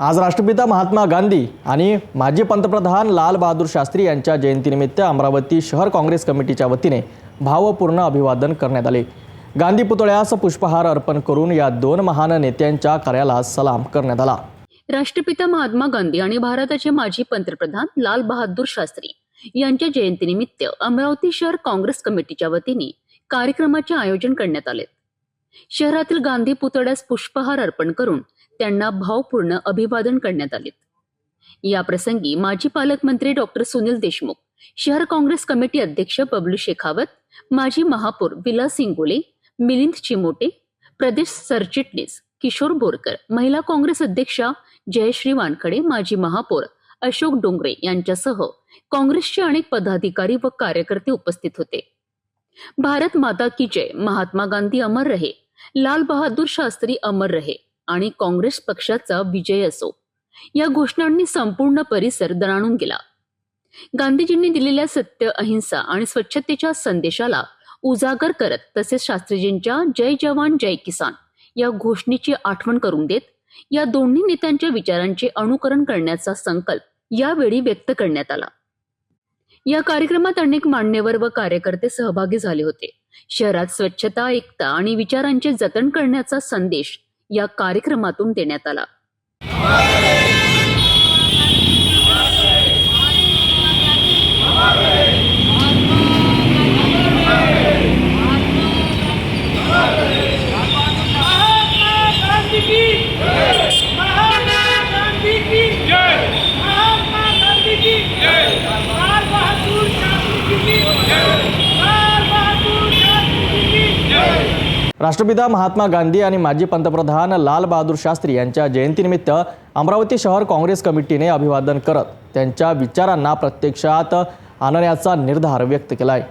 आज राष्ट्रपिता महात्मा गांधी आणि माजी पंतप्रधान लालबहादूर शास्त्री यांच्या जयंतीनिमित्त अमरावती शहर काँग्रेस कमिटीच्या वतीने भावपूर्ण अभिवादन करण्यात आले. गांधी पुतळ्यास पुष्पहार अर्पण करून या दोन महान नेत्यांच्या कार्याला सलाम करण्यात आला. राष्ट्रपिता महात्मा गांधी आणि भारताचे माजी पंतप्रधान लाल बहादूर शास्त्री यांच्या जयंतीनिमित्त अमरावती शहर काँग्रेस कमिटीच्या वतीने कार्यक्रमाचे आयोजन करण्यात आले. शहरातील गांधी पुतळ्यास पुष्पहार अर्पण करून त्यांना भावपूर्ण अभिवादन करण्यात आले. या प्रसंगी माजी पालकमंत्री डॉक्टर सुनील देशमुख शहर काँग्रेस कमिटी अध्यक्ष बबलू शेखावत माजी महापौर विलास सिंगोले मिलिंद चिमोटे प्रदेश सरचिटणीस किशोर बोरकर महिला काँग्रेस अध्यक्षा जयश्री वानखडे माजी महापौर अशोक डोंगरे यांच्यासह काँग्रेसचे अनेक पदाधिकारी व कार्यकर्ते उपस्थित होते. भारत माता की जय. महात्मा गांधी अमर रहे. लाल बहादूर शास्त्री अमर रहे आणि काँग्रेस पक्षाचा विजय असो. या घोषणांनी संपूर्ण परिसर दणाणून गेला. गांधीजींनी दिलेल्या सत्य अहिंसा आणि स्वच्छतेच्या संदेशाला उजागर करत तसेच शास्त्रीजींच्या जय जवान जय किसान या घोषणेची आठवण करून देत या दोन्ही नेत्यांच्या विचारांचे अनुकरण करण्याचा संकल्प यावेळी व्यक्त करण्यात आला. या कार्यक्रमात अनेक मान्यवर व कार्यकर्ते सहभागी झाले होते. शहरात स्वच्छता एकता आणि विचारांचे जतन करण्याचा संदेश या कार्यक्रमातून देण्यात आला महात्मा गांधी की जय महात्मा गांधी की जय महात्मा गांधी की जय लाल बहादुर शास्त्री जी की जय लाल बहादुर शास्त्री जी की जय राष्ट्रपिता महात्मा गांधी आणि माजी पंतप्रधान लालबहादूर शास्त्री यांच्या जयंतीनिमित्त अमरावती शहर काँग्रेस कमिटीने अभिवादन करत त्यांच्या विचारांना प्रत्यक्षात आणण्याचा निर्धार व्यक्त केला आहे